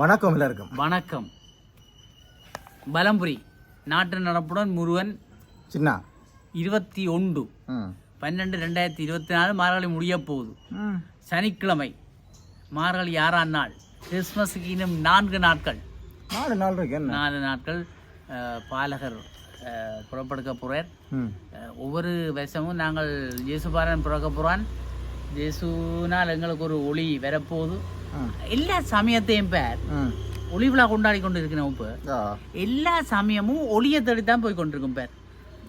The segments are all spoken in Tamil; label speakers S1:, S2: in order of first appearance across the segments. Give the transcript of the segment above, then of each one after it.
S1: வணக்கம் எல்லாருக்கும்.
S2: வணக்கம். பலம்புரி நாட்டு நடப்புடன் முருகன்
S1: சின்ன.
S2: இருபத்தி ஒன்று. பன்னெண்டு ரெண்டாயிரத்தி இருபத்தி நாலு மார்கழி முடியப் போகுது சனிக்கிழமை மார்கழி ஆறாம் நாள். கிறிஸ்மஸுக்கு இன்னும் நான்கு நாட்கள்.
S1: நாலு நாள் இருக்கு
S2: நாலு நாட்கள் பாலகர் புறப்படுக்க போகிறார் ஒவ்வொரு வருஷமும் நாங்கள் இயேசுபாரன் பிறக்க போகிறான் இயேசுனால் எங்களுக்கு ஒரு ஒளி வரப்போகுது. எல்லா சமயத்தையும் பேர். ஒளி விழா கொண்டாடி கொண்டு இருக்கிறோம் இப்போ எல்லா சமயமும் ஒளியை தேடித்தான் போய் கொண்டிருக்கும் பேர்.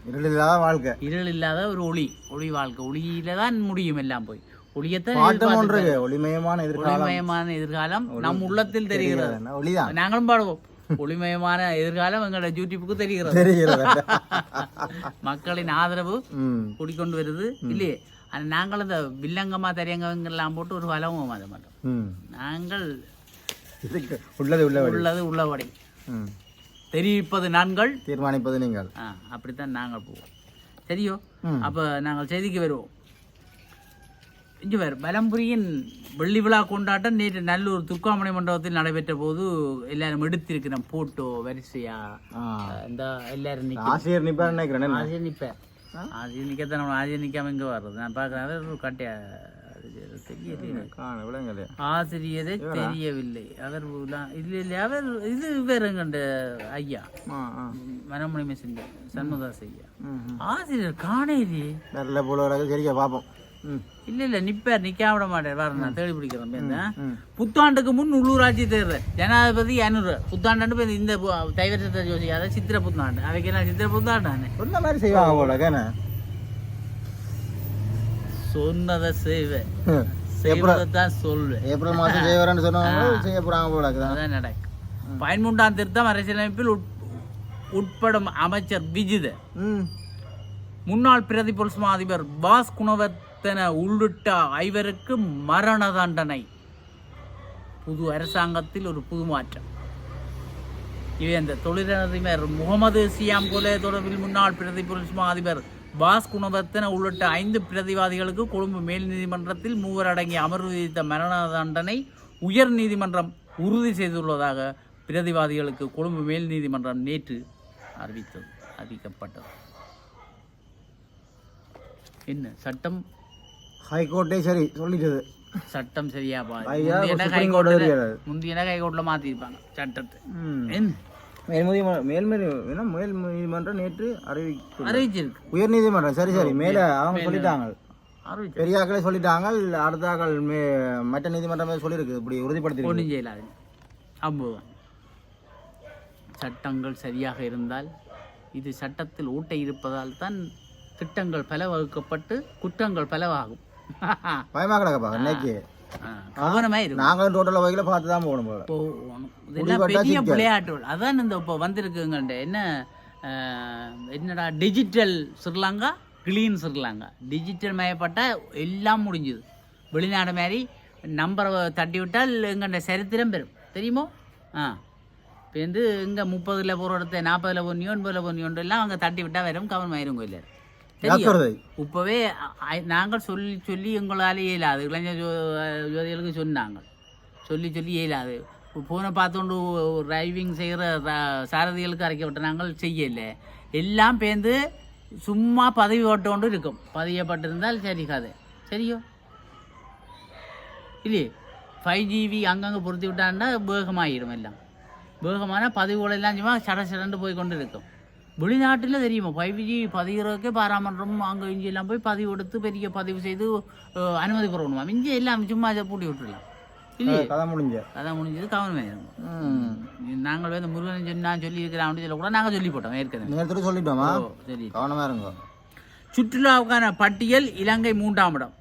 S1: இருளில்லாத வாழ்க்கை.
S2: இருள் இல்லாத ஒரு ஒளி ஒளி வாழ்க்கை. ஒளியில தான் முடியும் எல்லாம் போய். ஒளியத்தான்
S1: ஒளிமயமான எதிர்காலம்.
S2: ஒளிமயமான எதிர்காலம் நம் உள்ளத்தில் தெரிகிறது.
S1: என்ன ஒளிதான்.
S2: நாங்களும் பாடுவோம். ஒளிமயமான எதிர்காலம் எங்களோட யூடியூப்புக்கு தெரிகிறது.
S1: தெரிகிறது.
S2: மக்களின் ஆதரவு கூடிக்கொண்டு வருது. இல்லையே? ஆனா நாங்கள் இந்த வில்லங்கமா தெரியங்கலாம் போட்டு ஒரு வளவும் அதை மாட்டோம். நாங்கள்
S1: உள்ளது உள்ளபடி
S2: உள்ளது உள்ளபடி தெரிவிப்பது நான்கள்
S1: தீர்மானிப்பது நீங்கள்.
S2: ஆ அப்படித்தான் நாங்கள் போவோம். சரியோ. அப்போ நாங்கள் செய்திக்கு வருவோம். வேறு பலம்புரியின் வெள்ளி விழா கொண்டாட்டம் நேற்று நல்லூர் துர்காமணி மண்டபத்தில் நடைபெற்ற போது எல்லாரும் எடுத்திருக்கிறோம் போட்டோ வரிசையா? இந்த எல்லாரும்
S1: ஆசிரியர் நிப்பார் நினைக்கிறேன்
S2: ஆசிரியர் நிற்பேன் ஆசிரியர் நிற்கத்தான் நம்ம ஆசிரியர் நிற்காம இங்கே வர்றது நான் பார்க்குறேன் அது ஒரு கட்டையா அது
S1: காண
S2: ஆசிரியரை தெரியவில்லை அவர் இல்லை இல்லை அவர் இது வேற கண்ட ஐயா மனமணி மெசஞ்ச சண்முதாஸ் ஐயா ஆசிரியர் காணேரி
S1: நல்ல போல சரியா பார்ப்போம் ம்
S2: இல்ல இல்ல நிப்பார் நிக்காம விட மாட்டார் வர நான் தேடி பிடிக்கிறேன் புத்தாண்டுக்கு முன் உள்ளூராட்சி தேர்தல். ஜனாதிபதி ஐநூறு. புத்தாண்டு பேர் இந்த தைவரத்தை யோசிக்காத சித்திர புத்தாண்டு. அவைக்கு நான் சித்திர புத்தாண்டானே
S1: சொன்ன மாதிரி செய்வாங்க போல கேன
S2: சொன்னதை செய்வேன் செய்வதைத்தான் சொல்வேன்
S1: ஏப்ரல் மாதம் செய்வாரன்னு சொன்னவங்க செய்ய போறாங்க போல.
S2: அதான் நடக்கும் பதிமூன்றாம் திருத்தம் அரசியலமைப்பில் உட்- உட்படும் அமைச்சர் விஜித. முன்னாள் பிரதி போலீஸ் அதிபர் பாஸ் அத்தனை உள்ளிட்ட ஐவருக்கு மரண தண்டனை? புது அரசாங்கத்தில் ஒரு புது மாற்றம். இவை அந்த தொழிலதிபர் முகமது சியாம் கொலை தொடர்பில் முன்னாள் பிரதி போலீஸ் அதிபர் பாஸ் குணவர்த்தன உள்ளிட்ட ஐந்து பிரதிவாதிகளுக்கு கொழும்பு மேல் நீதிமன்றத்தில் மூவர் அடங்கிய அமர்வு விதித்த மரண தண்டனை உயர் நீதிமன்றம் உறுதி செய்துள்ளதாக பிரதிவாதிகளுக்கு கொழும்பு மேல் நீதிமன்றம் நேற்று அறிவித்தது அறிவிக்கப்பட்டது. என்ன சட்டம்
S1: ஹைகோர்ட்டே சரி சொல்லிட்டது
S2: சட்டம் சரியா
S1: சுப்ரீம்
S2: ஹைகோர்ட்ல மாத்திருப்பாங்க சட்டத்தை
S1: மேல்மதி என்ன மேல் நீதிமன்றம் நேற்று அறிவிக்கும்
S2: அறிவிச்சிருக்கு
S1: உயர் நீதிமன்றம் சரி சரி மேல அவங்க சொல்லிட்டாங்க
S2: அறிவிச்சு
S1: பெரியாக்களே சொல்லிட்டாங்க அடுத்தாக்கள் மற்ற நீதிமன்றமே சொல்லியிருக்கு இப்படி உறுதிப்படுத்தி
S2: ஒன்றும் செய்யலாது சட்டங்கள் சரியாக இருந்தால் இது சட்டத்தில் ஊட்டை இருப்பதால் தான் திட்டங்கள் பல வகுக்கப்பட்டு குற்றங்கள் பலவாகும்
S1: பயமா கிடக்கப்பா இன்னைக்கு.
S2: கவனமா இருக்கும்
S1: நாங்களும் டோட்டல் வகையில பார்த்து தான் போகணும் போல.
S2: போகணும். இதெல்லாம் பெரிய விளையாட்டுகள். அதான் இந்த இப்போ வந்திருக்குங்கண்ட என்ன என்னடா digital Sri Lanka clean Sri Lanka. Digital மயப்பட்ட எல்லாம் முடிஞ்சுது. வெளிநாடு மாதிரி நம்பரை தட்டி விட்டால் எங்கண்ட சரித்திரம் பெறும். தெரியுமோ? ஆ. இப்போ வந்து இங்கே முப்பதில் போகிற இடத்த நாற்பதில் எண்பதில் பொன்னியோ எல்லாம் அங்கே தட்டி விட்டால் வரும். தெரியும்
S1: ஜாக்கிரதை
S2: இப்போவே நாங்கள் சொல்லி சொல்லி எங்களால் இயலாது. இளைஞர் ஜோதிகளுக்கு சொன்னாங்க. சொல்லி சொல்லி இயலாது. ஃபோனை பார்த்துக்கொண்டு டிரைவிங் செய்கிற சாரதிகளுக்கு அரைக்கப்பட்ட நாங்கள் செய்யலை. எல்லாம் பேர்ந்து சும்மா பதவி ஓட்டோண்டு இருக்கும். பதியப்பட்டிருந்தால் சரி கதை. சரியோ? இல்லையே? ஃபைவ் ஜிபி அங்கங்கே பொருத்தி விட்டாண்டா வேகமாகிடும் எல்லாம். வேகமான பதிவுகளெல்லாம் சும்மா சட சடண்டு போய் கொண்டு இருக்கும். வெளிநாட்டில் தெரியுமா? ஃபைவ் ஜி பதிகிறதுக்கே பாராமன்றம் அங்கே இங்கே எல்லாம் போய் பதிவு எடுத்து பெரிய பதிவு செய்து அனுமதி பெறணுமா? இங்கே எல்லாம் சும்மா இதை பூட்டி விட்டுடலாம். இல்லையே?
S1: கதை முடிஞ்ச.
S2: அதான் முடிஞ்சது கவனமே
S1: ம்.
S2: நாங்கள் வந்து முருகன் சொன்னா சொல்லி இருக்கிறான் அப்படின்னு சொல்ல கூட நாங்கள் சொல்லி போட்டோம் ஏற்கனவே.
S1: சொல்லிட்டோமா?
S2: சரி
S1: கவனமா இருங்க.
S2: சுற்றுலாவுக்கான பட்டியல் இலங்கை மூன்றாம் இடம்.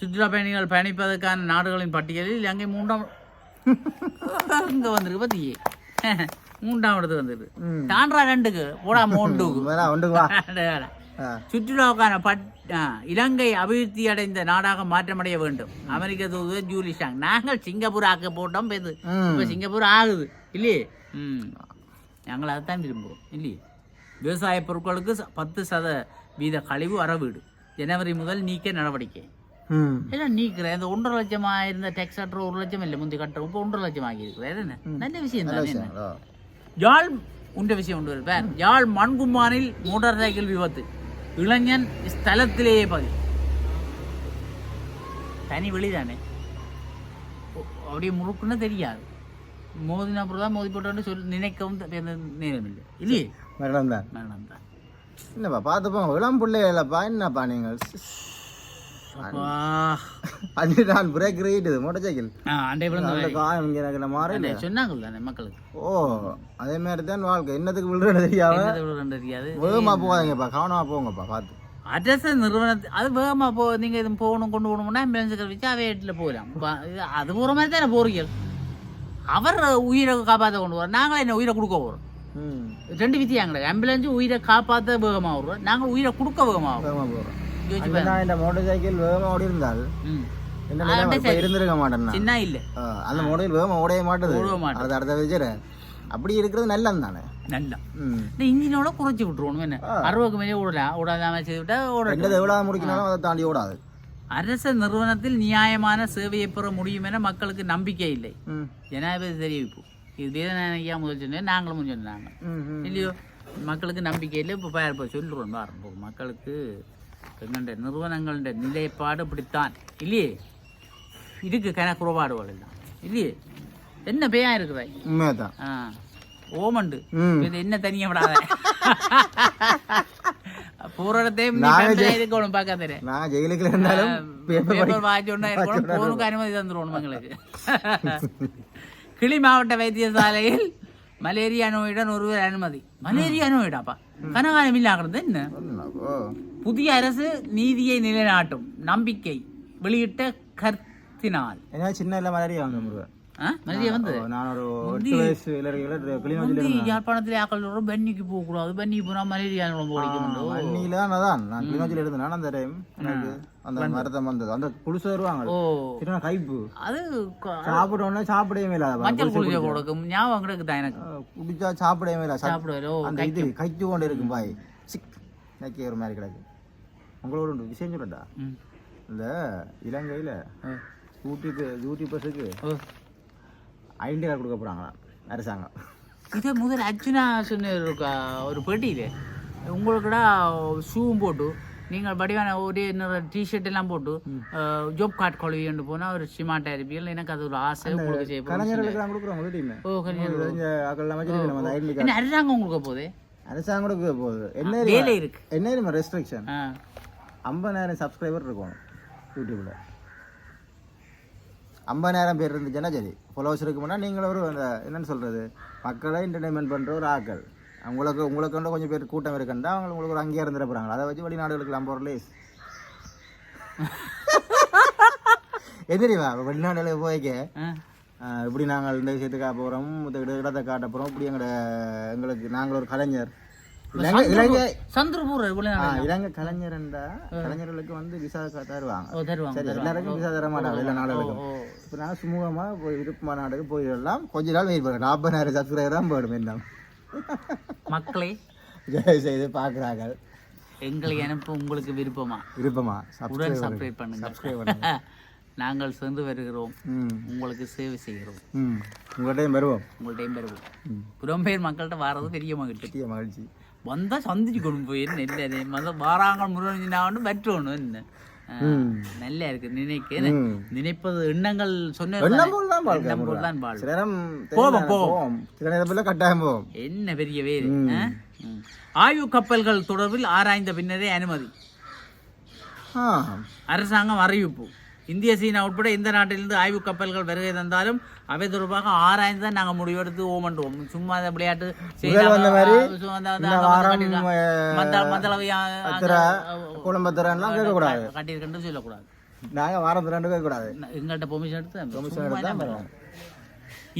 S2: சுற்றுலா பயணிகள் பயணிப்பதற்கான நாடுகளின் பட்டியலில் இலங்கை மூன்றாம் இங்கே வந்திருக்கு பார்த்தியே மூன்றாம் இடத்துக்கு வந்திருக்கு
S1: ம்.
S2: தாண்டா ரெண்டுக்கு. போடா மூண்டுக்கு.
S1: ஆ.
S2: சுற்றுலாவுக்கான பட் இலங்கை அபிவிருத்தி அடைந்த நாடாக மாற்றமடைய வேண்டும். அமெரிக்க தூதுவர் ஜூலி ஷாங். நாங்கள் சிங்கப்பூர் ஆக்க போட்டோம் பேது. இப்போ சிங்கப்பூர் ஆகுது. இல்லையே? ம். நாங்கள் அதைத்தான் விரும்புவோம். இல்லையே? விவசாய பொருட்களுக்கு பத்து சத வீத கழிவு அறவீடு ஜனவரி முதல் நீக்க நடவடிக்கை. எல்லாம் நீக்கிறேன் இந்த ஒன்றரை லட்சம் ஆயிருந்த டேக்ஸ் கட்டுற ஒரு லட்சம் இல்லை முந்தி கட்டுற இப்போ ஒன்றரை லட்சம் ஆகியிருக்கிறேன் என்ன நல்ல விஷயம் தானே. யாழ் உண்ட விஷயம் உண்டு பேர் யாழ் மண்குமானில் மோட்டார் சைக்கிள் விபத்து இளைஞன் ஸ்தலத்திலேயே பதி தனி வெளிதானே ஒ- அப்படியே முறுக்குன்னு தெரியாது மோதின அப்புறம் தான் மோதி போட்டோன்னு சொல்லி நினைக்கவும் நேரம் இல்லை இல்லையே
S1: மேடம் தான்
S2: வேணாம் தான்
S1: என்னப்பா பார்த்துப்போம் இளம் பிள்ளைகளப்பா என்னப்பா நீங்கள் அது நான் பிரேக் ரீட்டுது மோட்டர் சைக்கிள்
S2: ஆ, அண்டை விழுந்த
S1: அந்த காயம் எனக்கு மாறி
S2: அண்டை சொன்னாங்க தானே மக்களுக்கு.
S1: ஓ அதே மாதிரி தான் வாழ்க்கை. என்னத்துக்கு விழுறது
S2: தெரியாது.
S1: வேகமா போகாதீங்கப்பா கவனமா போங்கப்பா பார்த்து.
S2: அரசு நிறுவனத்து அது வேகமாக போ நீங்கள் இது போகணும் கொண்டு போகணும்னா ஆம்புலன்ஸுக்கு வச்சு அவை வீட்டில் போகலாம். அது போகிற மாதிரி தானே போறீங்க அவர் உயிரை காப்பாற்ற கொண்டு வரோம் நாங்கள் என்ன உயிரை கொடுக்க போகிறோம் ரெண்டு வித்தியாங்க ஆம்புலன்ஸ் உயிரை காப்பாற்ற வேகமாக வருவோம் நாங்கள் உயிரை கொடுக்க வேகமாக
S1: போகிறோம் இந்த மோட்டர் சைக்கிள் வேகமா ஓடி இருந்தால் இருந்திருக்க மாட்டேன்.
S2: சின்ன இல்லை.
S1: அந்த மோடையில் வேகமா ஓடவே மாட்டுது. அது அடுத்த வச்சுரு அப்படி இருக்கிறது நல்லது தானே?
S2: நல்லா இந்த இன்ஜினோட குறைச்சி விட்டுருவோம் என்ன? அறுபதுக்கு மேலே ஓடலாம் ஓடாதாம செய்து விட்டா ஓட
S1: எவ்வளோ முடிக்கணும் அதை தாண்டி ஓடாது.
S2: அரச நிறுவனத்தில் நியாயமான சேவையை பெற முடியும் என மக்களுக்கு நம்பிக்கை இல்லை. ஜனாதிபதி தெரிவிப்பு இது வேதனை ஐயா முதல் சொன்னேன். நாங்களும் சொன்னாங்க. இல்லையோ மக்களுக்கு நம்பிக்கை இல்லை. இப்போ சொல்லுறோம் பாரு இப்போ மக்களுக்கு எங்கள்ட நிறுவனங்கள நிலைப்பாடு இப்படித்தான். இல்லையே? இதுக்கு கணக்குறபாடுகள் எல்லாம். இல்லையே? என்ன பேயா இருக்குதாய்
S1: உண்மையாக தான்
S2: ஆ ஓமண்டு. இது என்ன தனியா விடாத? பூரத்தையும் இருக்கணும் பார்க்காதே
S1: நான் ஜெயிலுக்குள்ள இருந்தாலும் பேப்பர்
S2: வாங்கிச்சோன்னா இருக்கணும். போனுக்கு அனுமதி தந்துருவோம் மக்களுக்கு கிளி மாவட்ட வைத்தியசாலையில் மலேரியா நோயுடன் ஒருவர் அனுமதி. மலேரியா நோயிடாப்பா. கனகாலம் இல்லாகிறது என்ன? புதிய அரசு நீதியை நிலைநாட்டும். நம்பிக்கை. வெளியிட்ட கர்த்தினால்.
S1: என்ன சின்ன மலேரியா வந்து முருகன்
S2: யாழ்ப்பாணத்தில் ஆக்கள் பென்னிக்கு போகக்கூடாது. பென்னிக்கு போனால் மலேரியா
S1: தான் அதான். நான் கிளிநொச்சியில் இருந்தேன். அந்த டைம் அந்த மரத்தம் வந்தது. அந்த புதுசு வருவாங்க
S2: ஓ.
S1: கைப்பு
S2: அது
S1: சாப்பிட்டோன்னே சாப்பிடவே
S2: மஞ்சள் குளிக்க கொடுக்கும். ஞாபகம் கிடக்குதா எனக்கு?
S1: குடிச்சா சாப்பிடவே இல்லை. சா-
S2: சாப்பிடுவாரோ
S1: அந்த இது கைச்சு கொண்டு இருக்கும் பாய். சிக். நக்கி ஒரு மாதிரி கிடக்கு. உங்களோட ஒன்று விஷயம் சொல்லட்டா. இந்த இலங்கையில். ஐடி கார்டு கொடுக்க போகிறாங்களா அரசாங்கம்.
S2: இதே முதல் அர்ஜுனா சொன்ன ஒரு பேட்டியில். உங்களுக்குடா ஷூவும் போட்டு நீங்கள் வடிவான ஒரே இன்னொரு டிஷர்ட் எல்லாம் போட்டு ஜாப் கார்டு கொழுவிண்டு போனால் ஒரு சிமாட்டா இருப்பீர்கள் எனக்கு அது ஒரு ஆசை உங்களுக்கு செய்ய ஓ என்ன அரசாங்கம் உங்களுக்கு போகுது?
S1: அரசாங்கம் கொடுக்க போகுது. என்ன
S2: வேலை இருக்கு.
S1: என்ன தெரியுமா? ரெஸ்ட்ரிக்ஷன் ஐம்பதாயிரம் சப்ஸ்கிரைபர் இருக்கணும் யூடியூப்ல. ஐம்பதாயிரம் பேர் இருந்துச்சுன்னா சரி. ஃபாலோவர்ஸ் இருக்குமுன்னா நீங்களும் ஒரு என்னன்னு சொல்றது? மக்களை என்டர்டைன்மெண்ட் பண்ற ஒரு ஆக்கள் உங்களுக்கு உங்களுக்கு வந்து கொஞ்சம் பேர் கூட்டம் இருக்குண்டா அவங்க உங்களுக்கு ஒரு அங்கேயே இருந்துட போறாங்க. அதை வச்சு வெளிநாடுகளுக்கு நம்ம ஒரு லேஸ் எதிரிவா வெளிநாடுகளுக்கு போய்க்க. இப்படி நாங்கள் இந்த விஷயத்துக்காக போகிறோம் இந்த இட- இடத்தை காட்ட போகிறோம் இப்படி எங்களோட எங்களுக்கு நாங்கள் ஒரு கலைஞர். இலங்கை
S2: சந்திரபூர்
S1: இலங்கை கலைஞர்ண்டா கலைஞர்களுக்கு வந்து விசா தருவாங்க. சரி எல்லாருக்கும் விசா தர மாட்டாங்க எல்லா நாடுகளுக்கும்.
S2: ஓ.
S1: இப்போ நான் சுமூகமாக போய் விருப்பமான நாடுக்கு போயிடலாம் கொஞ்ச நாள் வெயிட் பண்ணுறேன் நாற்பதாயிரம் சப்ஸ்கிரைபர் தான் போயிடும் என்ன
S2: மக்களே
S1: தயவு செய்து பார்க்குறாங்க
S2: எங்களை அனுப்ப உங்களுக்கு விருப்பமா?
S1: விருப்பமா?
S2: உடன்
S1: சப்ஸ்கிரைப்
S2: பண்ணுங்க. நாங்கள் சென்று வருகிறோம். உங்களுக்கு சேவை செய்கிறோம்.
S1: உங்கள்கிட்டையும் வருவோம்.
S2: உங்கள்கிட்டையும் பெறுவோம்
S1: ம்.
S2: புறம்பெயர் மக்கள்கிட்ட வர்றது பெரிய மகிழ்ச்சி.
S1: மகிழ்ச்சி.
S2: வந்தா சந்திச்சு கொண்டு போய் நெல்ல மத வாராங்க முருகன் வெற்றணும் என்ன ஆ,
S1: ம்.
S2: நல்லா இருக்கு நினைக்க. நினைப்பது எண்ணங்கள் சொன்ன என்ன பெரிய வேறு. ஆய்வு கப்பல்கள் தொடர்பில் ஆராய்ந்த பின்னரே அனுமதி. அரசாங்கம் அறிவிப்பு. இந்திய சீனா உட்பட எந்த நாட்டிலிருந்து ஆய்வு கப்பல்கள் வருகை தந்தாலும் அவை தொடர்பாக ஆராய்ந்து தான் நாங்கள் முடிவெடுத்து ஓமண்டுவோம் சும்மா அந்த விளையாட்டு
S1: இந்த
S2: கட்டியிருக்கான். சொல்லக்கூடாது.
S1: நாங்கள் வாரம் ரெண்டு கேட்கக்கூடாது.
S2: எங்கள்கிட்ட பெர்மிஷன் எடுத்து
S1: பெர்மிஷன் எடுத்தா?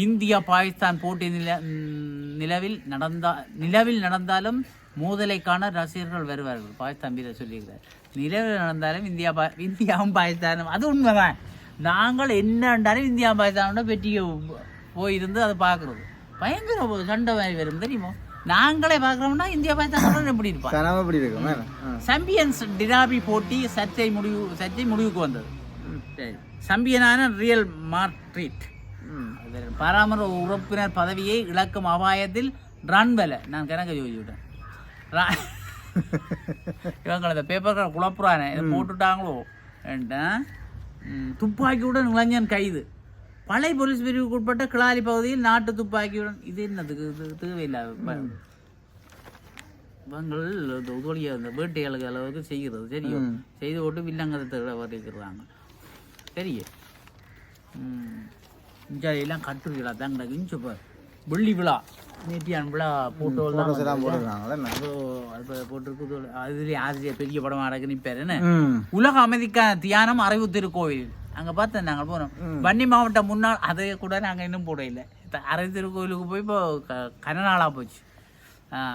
S2: இந்தியா பாகிஸ்தான் போட்டி நில நிலவில் நடந்தா நிலவில் நடந்தாலும் மோதலை காண ரசிகர்கள் வருவார்கள். பாகிஸ்தான் வீரர் சொல்லியிருக்கிறார். நிலவில் நடந்தாலும் இந்தியா பா இந்தியாவும் பாகிஸ்தானும். அது உண்மைதான். நாங்கள் என்னண்டாலும் இந்தியா பாகிஸ்தானோட வெற்றியை போயிருந்து அதை பார்க்குறது. பயங்கர சண்டை மாதிரி வரும் தெரியுமோ? நாங்களே பார்க்குறோம்னா இந்தியா பாகிஸ்தான் எப்படி இருப்பாங்க?
S1: எப்படி இருக்கும்.
S2: சாம்பியன்ஸ் டிராபி போட்டி சர்ச்சை முடிவு சர்ச்சை முடிவுக்கு வந்தது. சரி. சம்பியனான ரியல் மார்ட்ரீட். பராமர உறுப்பினர் பதவியை இழக்கும் அபாயத்தில் ரன் வேலை. நான் கணக்கு யோசிச்சு விட்டேன் ரா- இவங்க இந்த பேப்பர்கள் குழப்புறானே. இதை போட்டுட்டாங்களோ? துப்பாக்கியுடன் இளைஞன் கைது. பழைய போலீஸ் பிரிவுக்கு உட்பட்ட கிளாரி பகுதியில் நாட்டு துப்பாக்கியுடன் இது என்னதுக்கு இது தேவையில்லாத ப- இவங்கள் உதவிய அந்த வேட்டைகளுக்கு அளவுக்கு செய்கிறது. சரியும்
S1: ம்.
S2: செய்து போட்டு வில்லங்கத்தை வரைக்கிறாங்க சரியே? இஞ்சாலையெல்லாம் கட்டுரைகளா தான் கிடக்கு இஞ்சு இப்போ வெள்ளி விழா. நேற்றியான் விழா போட்டோ
S1: Photos எல்லாம் போட்டுருக்காங்களா
S2: போட்டிருக்கு அதுலேயே பெரிய படமா அடக்கு நிற்பார் என்ன. உலக அமைதிக்கான தியானம் அறிவு திருக்கோவில் அங்க பார்த்தேன் நாங்கள் போனோம். வன்னி மாவட்டம் முன்னாள் அதை கூட நாங்க இன்னும் போட இல்லை அறிவு திருக்கோவிலுக்கு போய் இப்போ க- கன நாளா போச்சு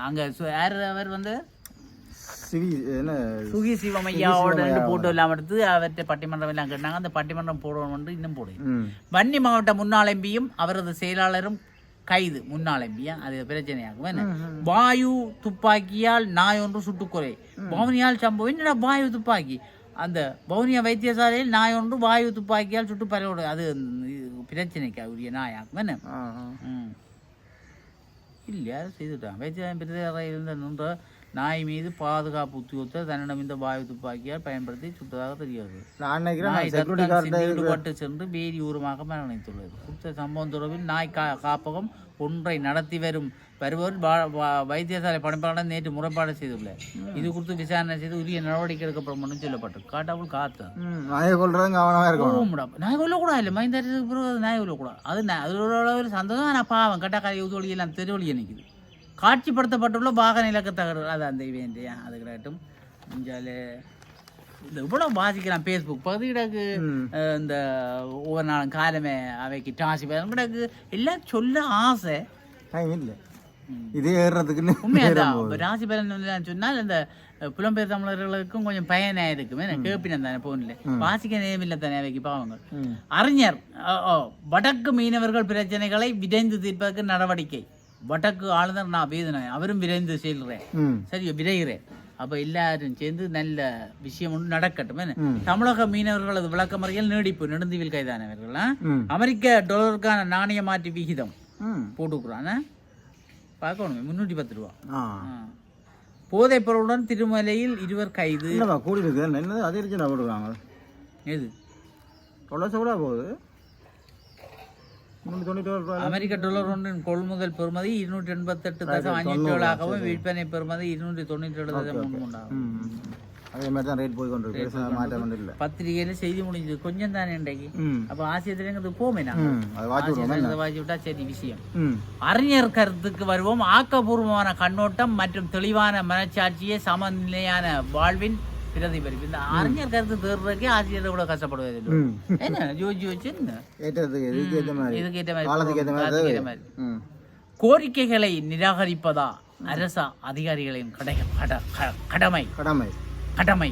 S2: அங்க யார் அவர் வந்து? சுகி சிவமையாவோட போட்டோ எல்லாம் எடுத்து அவர்கிட்ட பட்டிமன்றம் எல்லாம் கேட்டாங்க. அந்த பட்டிமன்றம் போடணும்னு இன்னும் போடல.
S1: ம்.
S2: வன்னி மாவட்ட முன்னாள் எம்பியும் அவரது செயலாளரும் கைது முன்னாள் எம்பியா அது பிரச்சனையாகும். என்ன? வாயு துப்பாக்கியால் நாய் ஒன்று சுட்டுக்கொலை. பவனியால் சம்பவம். என்னடா வாயு துப்பாக்கி? அந்த பவுனியா வைத்தியசாலையில் நாய் ஒன்று வாயு துப்பாக்கியால் சுட்டு பரவோடு அது பிரச்சனைக்கா உரிய நாயாகும். என்ன? இல்லையா? செய்துட்டான். வைத்தியம் பிரதேச இருந்த நின்ற நாய் மீது பாதுகாப்பு உத்தியோகத்தை தன்னிடம் இந்த வாயு துப்பாக்கியால் பயன்படுத்தி சுட்டதாக தெரிகிறது. ஈடுபட்டு சென்று வேரி ஊரமாக மரணித்துள்ளது. குறித்த சம்பவம் தொடர்பில் நாய் கா காப்பகம் ஒன்றை நடத்தி வரும் வருபவர் வைத்தியசாலை பணிப்பாளர் நேற்று முறைப்பாடு செய்துள்ளார். இது குறித்து விசாரணை செய்து உரிய நடவடிக்கை எடுக்கப்படும் சொல்லப்பட்டு காட்டாமல் காத்து.
S1: நாயை கொள்றதுங்க கவனமா இருக்கணும்.
S2: போகும்டா நாய் கொல்லக்கூடாது இல்லை அது நாய் கொல்லக்கூடாது. அது அது ஒரு அளவில் சந்தோஷம். ஆனால் பாவம். கட்டாக்காரி உதவி எல்லாம் தெருவழியே நிற்குது காட்சிப்படுத்தப்பட்டுள்ள பாகன இலக்க தகவல் அது அந்த இவன் அது கிடையாட்டும் இஞ்சாலே இந்த இவ்வளோ வாசிக்கிறான் ஃபேஸ்புக் பகுதி கிடக்கு.
S1: ம்.
S2: அஹ் இந்த ஒவ்வொரு நாளும் காலமே அவைக்கு டாசி கிடக்கு. எல்லாம் சொல்ல ஆசை.
S1: டைம் இல்லை. இதே ஏறுறதுக்குன்னு
S2: உண்மையாதான் ராசி பலன் சொன்னால் இந்த புலம்பெயர் தமிழர்களுக்கும் கொஞ்சம் பயனா இருக்கும். என்ன கேப்பினம் தானே போன்ல வாசிக்க நேரமில்லை தானே அவைக்கு பாவங்கள். அறிஞர் வடக்கு மீனவர்கள் பிரச்சனைகளை விரைந்து தீர்ப்பதற்கு நடவடிக்கை. வடக்கு ஆளுநர் நான் வேதனை அவரும் விரைந்து செல்றேன்.
S1: ம்.
S2: சரி விரைகிறேன். அப்ப எல்லாரும் சேர்ந்து நல்ல விஷயம் ஒன்று நடக்கட்டும். தமிழக மீனவர்களது விளக்கமறியல் நீடிப்பு. நெடுந்தீவில் கைதானவர்கள் அமெரிக்க டாலருக்கான நாணய மாற்று விகிதம் போட்டுக்கிறான். பார்க்கணும். முந்நூற்றி பத்து ரூபா. போதைப் பொருளுடன் திருமலையில் இருவர் கைது.
S1: என்னப்பா கூடி இருக்கு என்னது? அதிர்ச்சி நான் போட்டுருக்காங்க
S2: எது?
S1: தொலைச்ச கூட போகுது முந்நூற்றி தொண்ணூற்றி ஒரு ரூபாய்
S2: அமெரிக்க டாலர் ஒன்றின் கொள்முதல் பெறுமதி இருநூற்றி எண்பத்தெட்டு தசம் அஞ்சு ஏழாகவும் விற்பனை பெறுமதி இருநூற்றி தொண்ணூற்றி ஏழு தசம் மூணு மூணாகும்.
S1: அதே மாதிரி தான் ரேட் போய் கொண்டு இருக்கு பெருசா மாற்றம் ஒன்றும் இல்லை.
S2: பத்திரிகையில செய்தி முடிஞ்சது. கொஞ்சம் தானே இன்றைக்கு? அப்ப ஆசிரியத்துலேங்கிறது போமே நாங்கள் வாசி விட்டா சரி விஷயம். அறிஞர் கருத்துக்கு வருவோம். ஆக்கப்பூர்வமான கண்ணோட்டம் மற்றும் தெளிவான மனச்சாட்சியே சமநிலையான வாழ்வின் பிரதிபலிப்பு. இந்த அறிஞர் கருத்து தேர்றதுக்கே ஆசிரியர் கூட கஷ்டப்படுவது என்ன? யோசிச்சு வச்சு
S1: இதுக்கு ஏற்ற மாதிரி.
S2: கோரிக்கைகளை நிராகரிப்பதா அரச அதிகாரிகளின் கடமை?
S1: கடமை.
S2: கடமை.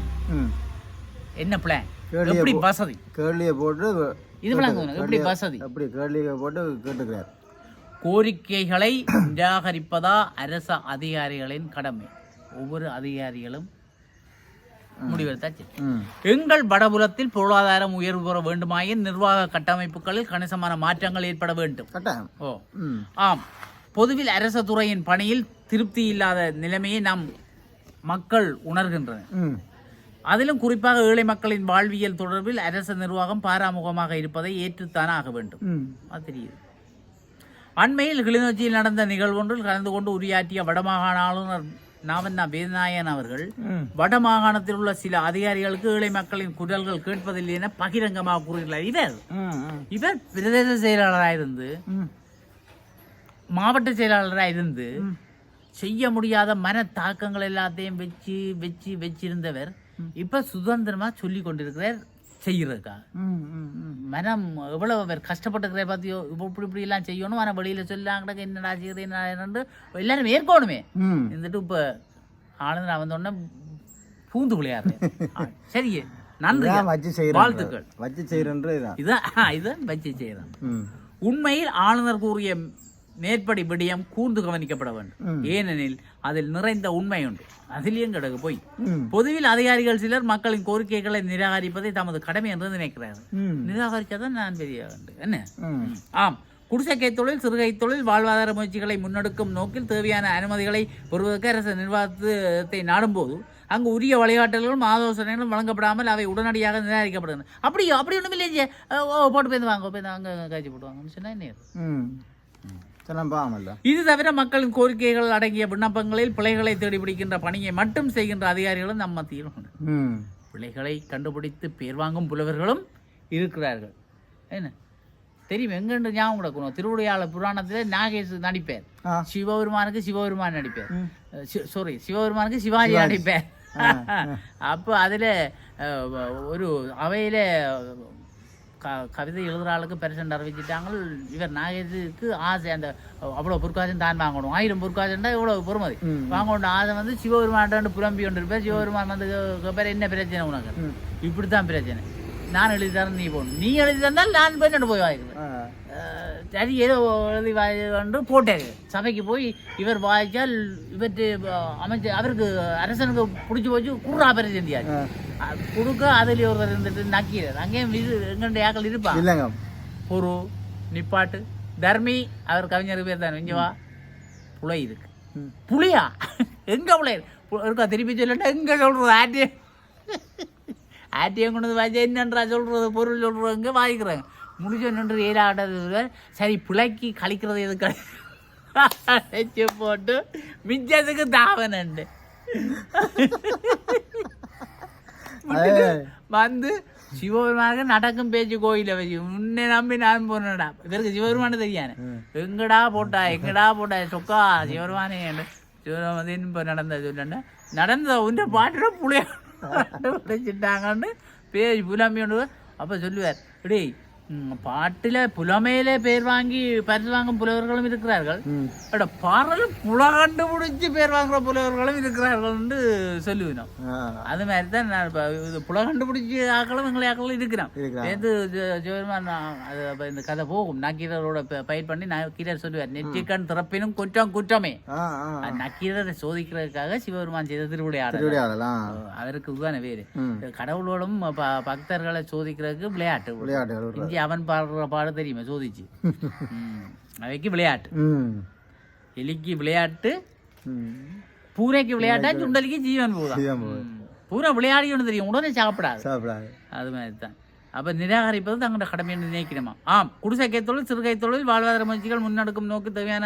S2: என்ன பிளான் எப்படி வசதி?
S1: கேள்வியை போட்டு
S2: இது எப்படி வசதி?
S1: அப்படி கேள்வியை போட்டு கேட்டுக்கிறார்.
S2: கோரிக்கைகளை நிராகரிப்பதா அரச அதிகாரிகளின் கடமை? ஒவ்வொரு அதிகாரிகளும் முடிவெடுத்தாச்சு. எங்கள் வடபுலத்தில் பொருளாதாரம் உயர்வு பெற வேண்டுமாயின் நிர்வாக கட்டமைப்புகளில் கணிசமான மாற்றங்கள் ஏற்பட வேண்டும். ஓ. ஆம். பொதுவில் அரச துறையின் பணியில் திருப்தி இல்லாத நிலைமையை நாம் மக்கள் உணர்கின்றனர். அதிலும் குறிப்பாக ஏழை மக்களின் வாழ்வியல் தொடர்பில் அரசு நிர்வாகம் பாராமுகமாக இருப்பதை ஏற்றுத்தான் ஆக வேண்டும். அது தெரியுது. அண்மையில் கிளிநொச்சியில் நடந்த நிகழ்வொன்றில் கலந்து கொண்டு உரையாற்றிய வடமாகாண ஆளுநர் நாவண்ணா வேதநாயன் அவர்கள்
S1: ம்.
S2: வடமாகாணத்தில் உள்ள சில அதிகாரிகளுக்கு ஏழை மக்களின் குரல்கள் கேட்பதில்லை என பகிரங்கமாக கூறுகிறார். இவர் இவர் பிரதேச செயலாளராக இருந்து மாவட்ட செயலாளராக இருந்து செய்ய முடியாத மன தாக்கங்கள் எல்லாத்தையும் வச்சு வச்சு வச்சிருந்தவர் இப்ப சுதந்திரமா சொல்லி கொண்டிருக்கிறார். செய்யறதுக்கா? மனம் எவ்வளவு அவர் கஷ்டப்பட்டுக்கிற பார்த்தியோ இப்போ இப்படி இப்படி எல்லாம் செய்யணும் ஆனால் வெளியில சொல்லாங்க என்னடா செய்யுது என்ன எல்லாரும் ஏற்கணுமே. இருந்துட்டு இப்ப ஆளுநர் வந்தோடனே பூந்து விளையாடுறேன். சரி நன்றி வாழ்த்துக்கள்.
S1: வச்சு இதான்.
S2: வச்சு செய்யறேன் உண்மையில் ஆளுநர் கூறிய மேற்படி விடயம் கூர்ந்து கவனிக்கப்பட வேண்டும். ஏனெனில் அதில் நிறைந்த உண்மை உண்டு. அதிலேயும் கிடக்கு போய். பொதுவில் அதிகாரிகள் சிலர் மக்களின் கோரிக்கைகளை நிராகரிப்பதை தமது கடமை என்று நினைக்கிறார்கள்.
S1: ம்.
S2: நிராகரிச்சாதான் நான் பெரிய. என்ன? ஆம். குடிசைக்கை தொழில் சிறுகை தொழில் வாழ்வாதார முயற்சிகளை முன்னெடுக்கும் நோக்கில் தேவையான அனுமதிகளை பெறுவதற்கு அரசு நிர்வாகத்தை நாடும்போது அங்கு உரிய வழிகாட்டல்களும் ஆலோசனைகளும் வழங்கப்படாமல் அவை உடனடியாக நிராகரிக்கப்படுகின்றன. அப்படி அப்படி ஒன்றும் இல்லையே போட்டு போய் வாங்க போய் அங்கே காய்ச்சி போட்டுவாங்கன்னு சொன்னா என்ன? இது தவிர மக்களின் கோரிக்கைகள் அடங்கிய விண்ணப்பங்களில் பிழைகளை தேடி பிடிக்கின்ற பணியை மட்டும் செய்கின்ற அதிகாரிகளும் நம் மத்தியில் உண்டு.
S1: ம்.
S2: பிழைகளை கண்டுபிடித்து பேர் வாங்கும் புலவர்களும் இருக்கிறார்கள். என்ன? தெரியும் எங்கென்று ஞாபகம் கிடக்கணும் திருவுடையாள புராணத்தில் நாகேஷ் நடிப்பார். சிவபெருமானுக்கு சிவபெருமான் நடிப்பார். சாரி சிவபெருமானுக்கு சிவாஜி நடிப்பார். அப்போ அதில் ஒரு அவையில் க கவிதை எழுதுகிற ஆளுக்கு பெர்சன்ட் அறிவிச்சிட்டாங்க இவர் நாகேஷுக்கு ஆசை. அந்த அவ்வளோ பொற்காசம் தான் வாங்கணும். ஆயிரம் பொற்காசம்டா இவ்வளோ பொறுமதி. வாங்கணும் ஆசை வந்து சிவபெருமான் புலம்பி கொண்டு இருப்பேன் சிவபெருமான் வந்து பேர் என்ன பிரச்சனை உனக்கு? இப்படி தான் பிரச்சனை. நான் எழுதி தரேன் நீ போகணும் நீ எழுதி தந்தால் நான் போய் நட்டு போய் அஹ் சரி ஏதோ எழுதி வாங்கிட்டு போட்டாரு சபைக்கு போய் இவர் வாய்ச்சால் இவற்று அமைச்சு அவருக்கு அரசனுக்கு பிடிச்சி போச்சு குர்ரா பெரிய செஞ்சியாச்சு
S1: ஆ.
S2: கொடுக்க அதில் ஒருவர் இருந்துட்டு நக்கிறார் அங்கேயும் இது எங்கண்ட ஆக்கள் இருப்பாங்க
S1: இல்லைங்க.
S2: பொரு நிப்பாட்டு தர்மி அவர் கவிஞர் பேர் தான். இங்க வா. புலை இருக்கு புளியா எங்க புலை? இருக்கா திருப்பி சொல்லட்டா எங்க சொல்றது? ஆட்டியம் ஆட்டியம் கொண்டு வந்து வாய்ச்சா என்னன்றா சொல்றது? பொருள் சொல்றது? எங்க வாங்கிக்கிறாங்க முடிஞ்ச நின்று ஏழாடுறது சரி பிழைக்கு கழிக்கிறது எதுக்கு? போட்டு மிச்சத்துக்கு தாவனண்டு வந்து சிவபெருமானுக்கு நடக்கும் பேச்சு கோயில வச்சு உன்னை நம்பி நான் போனடா இவருக்கு சிவபெருமானு தெரியானே
S1: ம்.
S2: எங்கடா போட்டா எங்கடா போட்டா சொக்கா சிவபெருமானே சிவபெருமான் வந்து இப்போ நடந்த சொல்லுன்னா நடந்த உன்னை பாட்டுல புளிய பிடிச்சிட்டாங்கன்னு பேர் புலம்பி ஒன்று அப்போ சொல்லுவார் டேய் பாட்டுல புலமையிலே பேர் வாங்கி பரிசு வாங்கும் புலவர்களும் இருக்கிறார்கள். அட பாடல புல கண்டுபிடிச்சு பேர் வாங்குற புலவர்களும் இருக்கிறார்கள்னு சொல்லுவினோம்.
S1: ஆ.
S2: அது மாதிரி தான் நான் இப்போ புல கண்டுபிடிச்சி ஆக்களும் எங்களை ஆக்களும் இருக்கிறான் நேற்று நான் அது இந்த கதை போகும். நக்கீரரோட பயிர் பண்ணி நக்கீரர் சொல்லுவார் நெற்றிக்கண் திறப்பினும் குற்றம் குற்றமே. நக்கீரரை சோதிக்கிறதுக்காக சிவபெருமான் செய்த திருவிளையாடல். அவருக்கு வேறு.
S1: ம்.
S2: கடவுளோடும் பக்தர்களை சோதிக்கிறதுக்கு விளையாட்டு.
S1: விளையாட்டு விளையாட்டு.
S2: அவன் பாடுற பாடு தெரியுமா? சோதிச்சு. அவைக்கு விளையாட்டு. எலிக்கு விளையாட்டு
S1: ம்.
S2: பூனைக்கு விளையாட்டா சுண்டலிக்கு ஜீவன் போதான். பூனை விளையாடின்னு தெரியும். உடனே சாப்பிடாது.
S1: சாப்பிடாது.
S2: அது மாதிரி தான் அப்போ நிராகரிப்பது தங்களோட கடமை என்று நினைக்கணுமா ஆம். குடிசைக்கை தொழில் சிறுகை தொழில் வாழ்வாதார முயற்சிகள் முன்னெடுக்கும் நோக்கு தேவையான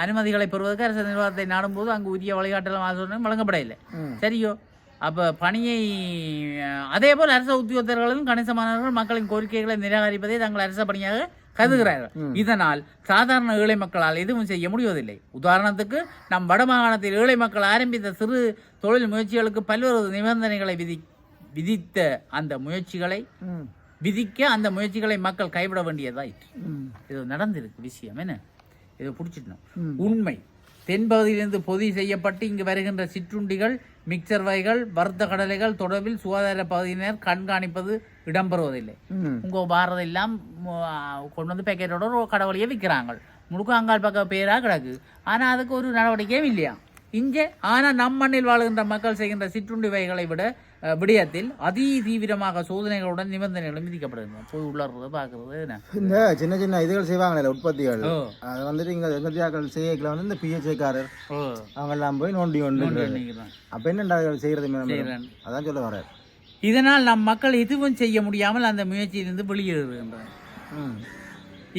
S2: அனுமதிகளை பெறுவதற்கு அரசு நிர்வாகத்தை நாடும்போது அங்கு உரிய வழிகாட்டலும் ஆலோசனையும் வழங்கப்படவில்லை. சரியோ? அப்போ பணியை அதே போல் அரசு உத்தியோகத்தர்களும் கணிசமானவர்கள் மக்களின் கோரிக்கைகளை நிராகரிப்பதை தங்கள் அரச பணியாக கருதுகிறார்கள். இதனால் சாதாரண ஏழை மக்களால் எதுவும் செய்ய முடிவதில்லை. உதாரணத்துக்கு நம் வடமாகாணத்தில் ஏழை மக்கள் ஆரம்பித்த சிறு தொழில் முயற்சிகளுக்கு பல்வேறு நிபந்தனைகளை விதி விதித்த அந்த முயற்சிகளை விதிக்க அந்த முயற்சிகளை மக்கள் கைவிட வேண்டியதாயிற்று. இது நடந்திருக்கு விஷயம். என்ன? இதை பிடிச்சிட்டணும்
S1: ம்.
S2: உண்மை. தென்பகுதியிலிருந்து பொதி செய்யப்பட்டு இங்கு வருகின்ற சிற்றுண்டிகள் மிக்சர் வகைகள் வறுத்த கடலைகள் தொடர்பில் சுகாதார பகுதியினர் கண்காணிப்பது இடம்பெறுவதில்லை.
S1: ம்.
S2: உங்கள் பாரதம் எல்லாம் கொண்டு வந்து பேக்கெட்டோட கடவுளையே விற்கிறாங்க முழுக்க அங்காள் பக்கம் பேராக கிடக்கு. ஆனால் அதுக்கு ஒரு நடவடிக்கையும் இல்லையா? இங்கே ஆனால் நம் மண்ணில் வாழுகின்ற மக்கள் செய்கின்ற சிற்றுண்டி வகைகளை விட விடயத்தில் அதி தீவிரமாக சோதனைகளுடன் நிபந்தனைகளும் விதிக்கப்படுகின்றன. போய் உள்ளறது பார்க்கறது என்ன?
S1: இந்த சின்ன சின்ன இதுகள் செய்வாங்களே உற்பத்திகள். அது வந்துட்டு இங்கே எங்கத்தியாக்கள் செய்யக்கல வந்து இந்த பிஹெச்ஏக்காரர்
S2: ஓ.
S1: அவங்கெல்லாம் போய் நோண்டி ஒன்று அப்போ என்னண்டா செய்கிறது அதான் சொல்ல வரேன்
S2: இதனால் நம் மக்கள் எதுவும் செய்ய முடியாமல் அந்த முயற்சியிலிருந்து வெளியேறுகின்றனர்.
S1: ம்.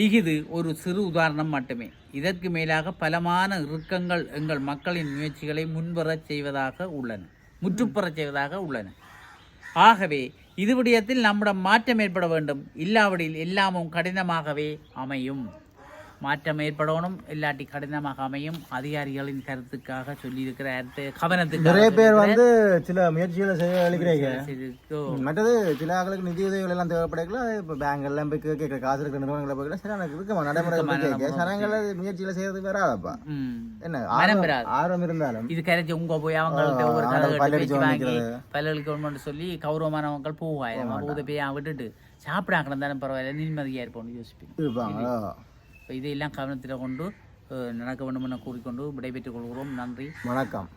S2: இஃது ஒரு சிறு உதாரணம் மட்டுமே. இதற்கு மேலாக பலமான இறுக்கங்கள் எங்கள் மக்களின் முயற்சிகளை முன்வரச் செய்வதாக உள்ளன. முற்றுப்பெறச் செய்வதாக உள்ளன. ஆகவே இது விடயத்தில் நம்மிடம் மாற்றம் ஏற்பட வேண்டும். இல்லாவிடில் எல்லாமும் கடினமாகவே அமையும். மாற்றம் ஏற்படணும். இல்லாட்டி கடினமாக அமையும். அதிகாரிகளின் கருத்துக்காக சொல்லியிருக்கிற கவனத்துக்கு
S1: நிறைய பேர் வந்து சில முயற்சிகளை செய்ய அளிக்கிறீங்க. மற்றது சில ஆளுக்கு நிதி உதவிகள் எல்லாம் தேவைப்படைக்கல. இப்போ பேங்க்லாம் போய் கேட்குற காசு இருக்கிற நிறுவனங்களை போய் எனக்கு இருக்குமா? நடைமுறை சனங்களை முயற்சிகளை செய்யறதுக்கு வராதப்பா.
S2: ம்.
S1: என்ன ஆர்வம் இருந்தாலும்.
S2: இது கரைச்சி உங்க போய் அவங்கள்ட்ட ஒரு. பல்லலுக்கு ஒன்று சொல்லி கௌரவமானவங்கள் போவாயிரம் ஊத போய் விட்டுட்டு சாப்பிடாக்கணும் தானே பரவாயில்ல. நிம்மதியாக இருப்போம்னு யோசிப்பேன் இதையெல்லாம் கவனத்தில் கொண்டு நடக்க வேண்டும் என கூறிக்கொண்டு விடைபெற்றுக் கொள்கிறோம். நன்றி.
S1: வணக்கம்.